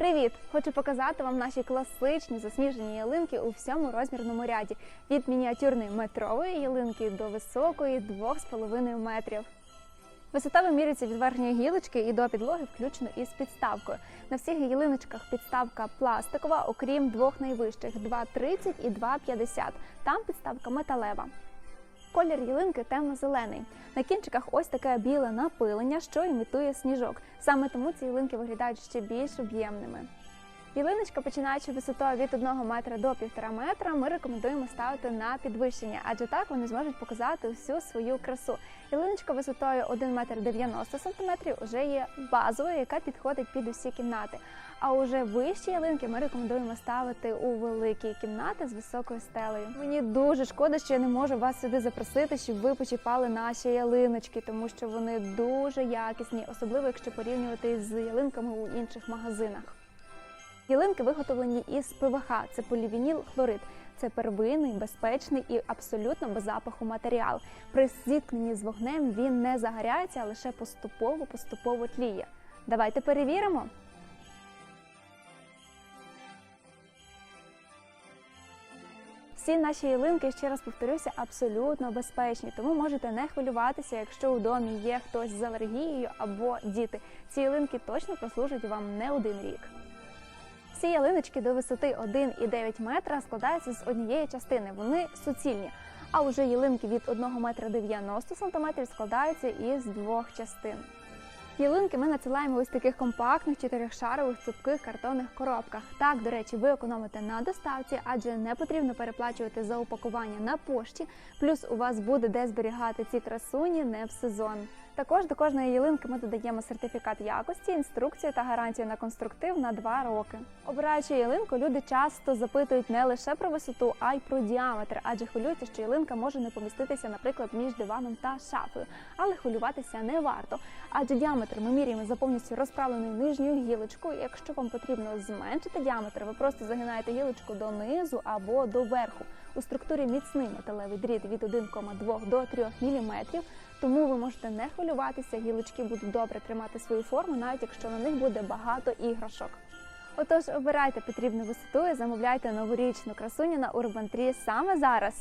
Привіт! Хочу показати вам наші класичні засніжені ялинки у всьому розмірному ряді від мініатюрної метрової ялинки до високої 2,5 метрів. Висота вимірюється від верхньої гілочки і до підлоги включно із підставкою. На всіх ялиночках підставка пластикова, окрім двох найвищих 2,30 і 2,50. Там підставка металева. Колір ялинки темно-зелений. На кінчиках ось таке біле напилення, що імітує сніжок. Саме тому ці ялинки виглядають ще більш об'ємними. Ялиночка, починаючи висотою від 1 метра до 1,5 метра, ми рекомендуємо ставити на підвищення, адже так вони зможуть показати всю свою красу. Ялиночка висотою 1 метр 90 сантиметрів вже є базовою, яка підходить під усі кімнати. А уже вищі ялинки ми рекомендуємо ставити у великі кімнати з високою стелею. Мені дуже шкода, що я не можу вас сюди запросити, щоб ви почіпали наші ялиночки, тому що вони дуже якісні, особливо якщо порівнювати з ялинками у інших магазинах. Ялинки виготовлені із ПВХ, це полівініл хлорид. Це первинний, безпечний і абсолютно без запаху матеріал. При зіткненні з вогнем він не загоряється, а лише поступово поступово тліє. Давайте перевіримо. Всі наші ялинки, ще раз повторюся, абсолютно безпечні, тому можете не хвилюватися, якщо у домі є хтось з алергією або діти. Ці ялинки точно прослужать вам не один рік. Всі ялиночки до висоти 1,9 метра складаються з однієї частини. Вони суцільні. А уже ялинки від 1 метра 90 сантиметрів складаються із двох частин. Ялинки ми надсилаємо ось таких компактних чотирьохшарових цупких картонних коробках. Так, до речі, ви економите на доставці, адже не потрібно переплачувати за упакування на пошті. Плюс у вас буде де зберігати ці красуні не в сезон. Також до кожної ялинки ми додаємо сертифікат якості, інструкцію та гарантію на конструктив на 2 роки. Обираючи ялинку, люди часто запитують не лише про висоту, а й про діаметр, адже хвилюються, що ялинка може не поміститися, наприклад, між диваном та шафою. Але хвилюватися не варто, адже діаметр ми міряємо за повністю розправленою нижньою гілочкою. Якщо вам потрібно зменшити діаметр, ви просто загинаєте гілочку донизу або до верху. У структурі міцний металевий дріт від 1,2 до 3 мм, тому ви можете не хвилюватися, гілочки будуть добре тримати свою форму, навіть якщо на них буде багато іграшок. Отож, обирайте потрібну висоту і замовляйте новорічну красуню на Urban Tree саме зараз.